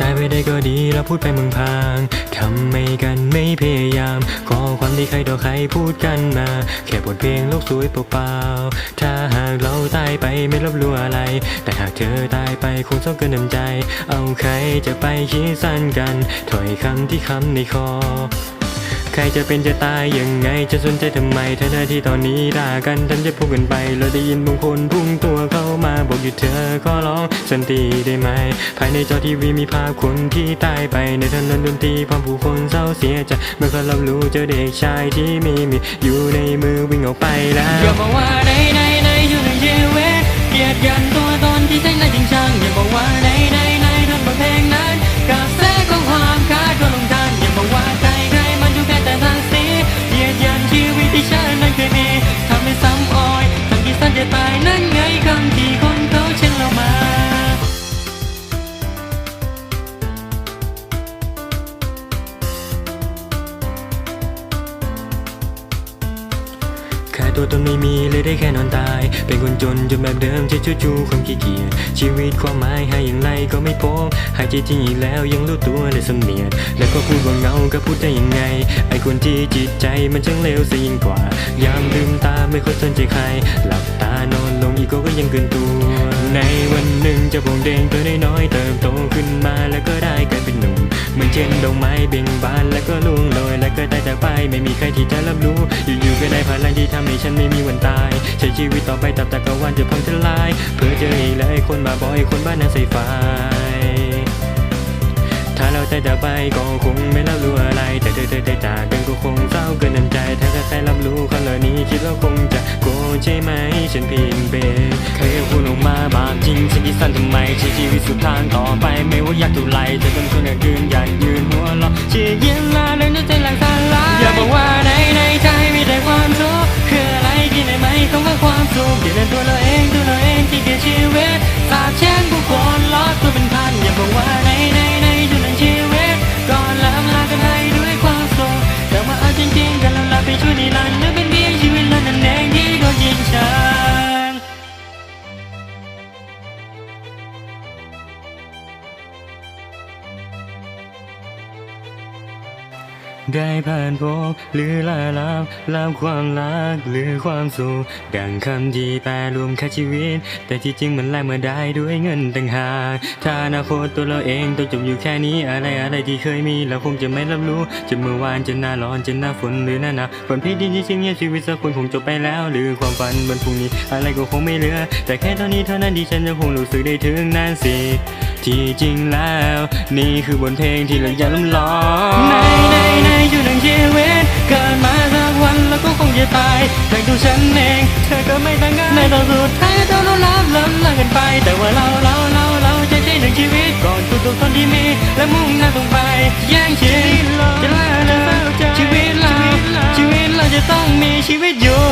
ตายไปได้ก็ดีแล้วพูดไปมึงพางทำไม่กันไม่พยายาม ขอความที่ใครต่อใครพูดกันมา แค่บทเพลงโลกสวยเปล่าๆถ้าหากเราตายไปไม่รับรู้อะไร แต่หากเธอตายไปคงเศร้าเกินน้ำใจ เอาใครจะไปคิดสั้นกัน ถ้อยคำที่คำในคอ ใครจะเป็นจะตายยังไงจะสนใจทำไมถ้าหน้าที่ตอนนี้ด่ากันทันจะพูดกันไปเราได้ยินบางคนพุ่งตัวเข้ามาบอกอยู่เธอขอร้องสันติได้ไหม ภายในจอทีวีมีภาพคนที่ตายไปในถนนดนตรีพร้อมผู้คนเศร้าเสียใจเมื่อเขารับรู้เจอเด็กชายที่มีมีดอยู่ในมือวิ่งออกไปแล้วอย่าบอกว่าในใน ตัวตนไม่มีเลยได้แค่นอนตาย เป็นคนจนจนแบบเดิมจะจู่ๆความขี้เกียจชีวิตความหมายให้อย่างไรก็ไม่พบหายใจจริงอีกแล้วยังรู้ตัวเลยสำเนียดแล้วก็พูดว่าเงาก็พูดได้ยังไง ไอคนที่จิตใจมันช่างเลวซะยิ่งกว่า ยามลืมตาไม่ค่อยสนใจใคร หลับตานอนลงอีกก็ยังเกินตัว ในวันหนึ่งจะบ่งเด้งตัวน้อยๆเติบโตขึ้นมาแล้วก็ได้กลายเป็น ช่นดอกไม้เบ่งบานแล้วก็ร่วงโรยแล้วก็ได้จากไปไม่มีใครที่จะรับรู้ อยู่ๆก็ได้พลังที่ทำให้ฉันไม่มีวันตาย ใช้ชีวิตต่อไปตับจักวาลจะพังทลาย เพื่อเจออีกแล้วไอ้คนบ้าบอยคนบ้านนั้นใส่ไฟถ้าเราใจจะไปก็คงไม่รับรู้อะไร แต่เธอเธอได้จากกันก็คงเศร้าเกินน้ำใจ ถ้าใครรับรู้คำเหล่านี้คิดว่าคงจะโกรธใช่ไหมฉันเพียงเป็น สั้นทำไมใช้ชีวิตสุดทางต่อไปไม่ว่าอยากเท่าไรเธอเป็นคนอื่นยืนยันยืนหัวเราะเชียร์เย็นลาเล่นด้วยใจหลังสลายอย่าบอกว่านะ ได้ผ่านพบหรือลาลับลับความรักหรือความสุขดังคำที่แปลรวมแค่ชีวิต แต่ที่จริงมันแลกมาได้ด้วยเงินต่างหากถ้าอนาคตตัวเราเองต้องจบอยู่แค่นี้อะไรอะไรที่เคยมี เราคงจะไม่รับรู้ จะเมื่อวานจะหน้าร้อนจะหน้าฝนหรือหน้าหนาวฝนพิษที่จริงเนี่ยชีวิตสักคนคงจบไปแล้ว หรือความฝันบนพรุ่งนี้ อะไรก็คงไม่เหลือ แต่แค่ตอนนี้เท่านั้นที่ฉันยังคงรู้สึกได้ถึงนั่นสิ ที่จริงแล้ว นี่คือบทเพลงที่เราอยากล้ำลองในในในอยู่หนึ่งชีวิตเกิดมาสักวันแล้วก็คงจะตายแต่ดูฉันเองเธอก็ไม่ต่างกันในตอนสุดท้ายเราต้องรับล้ำลากันไป แต่ว่าเราเราเราเราจะใช้หนึ่งชีวิตก่อนทุกๆคนที่มีและมุ่งหน้าตรงไปแย่งชีวิตจะล่าเลยชีวิตเราชีวิตเราจะต้องมีชีวิตอยู่